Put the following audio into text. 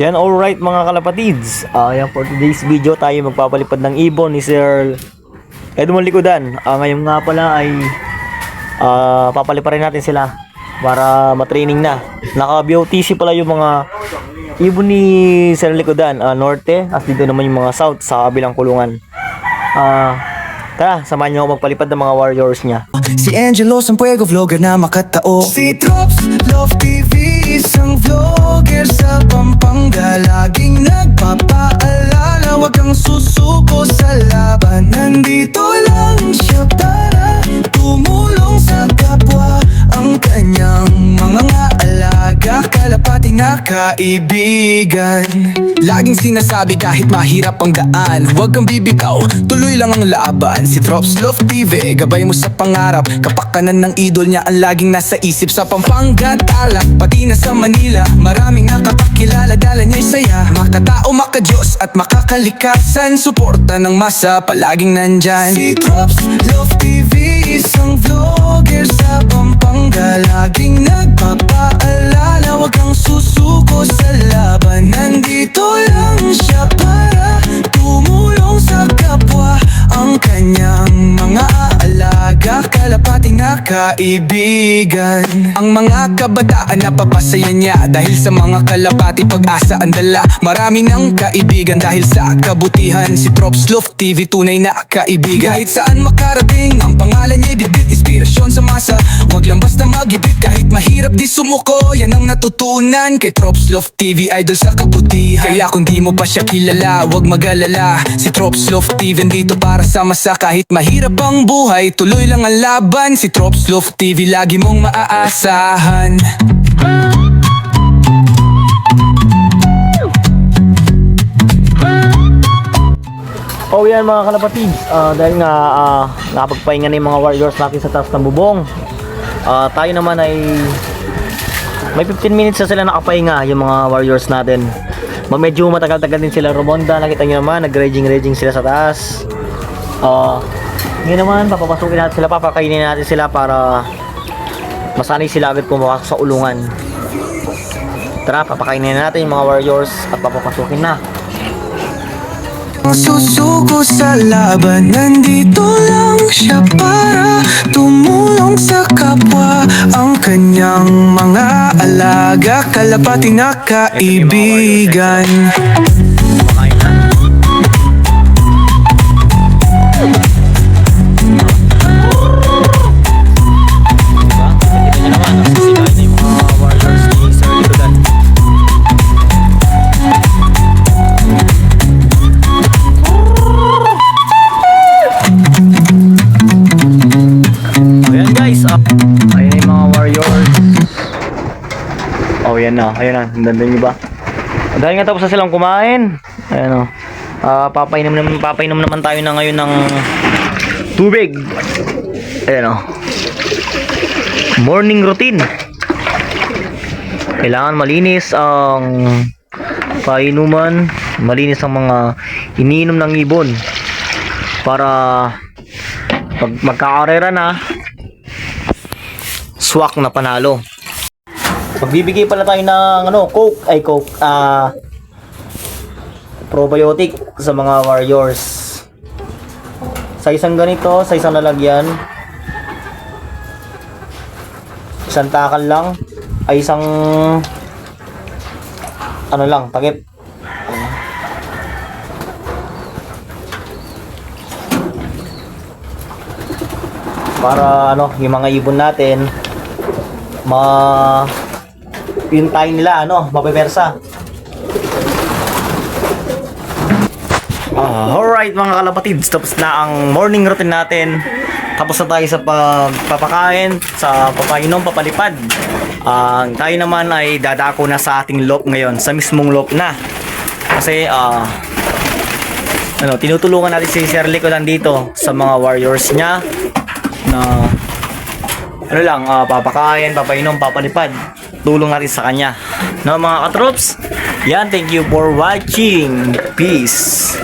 Yan, alright mga kalapatids. Ah, yan, for today's video tayo magpapalipad ng ibon ni Sir Edmond Likudan. Ah, ngayon nga pala ay ah, papaliparin natin sila para matraining na. Naka-BOTC pala yung mga ibon ni Sir Likudan. Ah, norte, at dito naman yung mga south sa kabilang kulungan. Ah, tara, samahan niyo ako magpalipad ng mga warriors niya. Si Angelo Sampuego, vlogger na makatao Si Trops Love TV, isang vlogger Nandito lang siya para tumulong sa kapwa. Ang kanyang mga alaga, kalapati na kaibigan. Laging sinasabi kahit mahirap ang daan. Huwag kang bibigaw, tuloy lang ang laban Si Trops Love TV, gabay mo sa pangarap. Kapakanan ng idol niya ang laging nasa isip. Sa Pampanga, Talak, pati na sa Manila. Maraming nakapakilala, dala niya'y saya. Makatao, makadiyos at makakalikasan. Suporta ng masa, palaging nandyan. Si Trops Love TV, isang vlogger sa Pampanga. Laging nagpapaalala, Kanyang mga alaga, kalapati na kaibigan Ang mga kabataan napapasaya niya Dahil sa mga kalapati pag-asa ang dala. Marami ng kaibigan dahil sa kabutihan. Si Props Love TV tunay na kaibigan. Kahit saan makarating ang pangalan niya bibit. Inspirasyon sa masa. Huwag lang basta magibit. Kahit mahirap di sumuko. Yan ang natutunan kay Trops Love TV Idol sa kabutihan. Kaya kung di mo pa siya kilala Huwag mag-alala. Si Trops Love TV dito para sa masa. Kahit mahirap ang buhay Tuloy lang ang laban Si Trops Love TV lagi mong maaasahan Oh yan mga kalapatids, Ah, dahil nga uh, nakapagpahinga na yung mga warriors natin sa taas ng bubong. Ah, tayo naman ay may 15 minutes na sila nakapahinga yung mga warriors natin. Medyo matagal-tagal din sila rumonda. Nakita nyo naman, nag-raging-raging sila sa taas. Ah, ngayon naman, papapasukin natin sila, papakainin natin sila para masanay sila agad pumasok sa ulungan. Tara, papakainin natin yung mga warriors at papapasukin na. Susuko sa laban Nandito lang siya para tumulong sa kapwa Ang kanyang mga alaga Kalapati na kaibigan ayan yung mga warriors. Oh, yan na. Ayan na. Ang ganda nyo? Dahil nga tapos na silang kumain. Ayan o. Ah, papainom naman, papainom naman tayo na ngayon ng tubig. Ayan o. Morning routine. Kailangan malinis ang painuman, malinis ang mga iniinom ng ibon para pag magkakarera na swak na panalo. Magbibigay pala tayo ng ano, Coke, ay Coke, ah probiotic sa mga warriors. Sa isang ganito, sa isang lalagyan, isang takal lang, ay isang ano lang, takip. Para ano, yung mga ibon natin, ma yung nila ano, mapepersa. Ah, alright mga kalapatids, tapos na ang morning routine natin. Tapos na tayo sa pagpapakain, sa papainom, papalipad. Ang tayo naman ay dadako na sa ating loop ngayon, sa mismong loop na. Kasi ah ano, tinutulungan natin si Sir Lico dito sa mga warriors niya na ano lang, ah, papakain, papainom, papalipad. Tulong natin sa kanya. No, mga katrops? Yan, thank you for watching. Peace.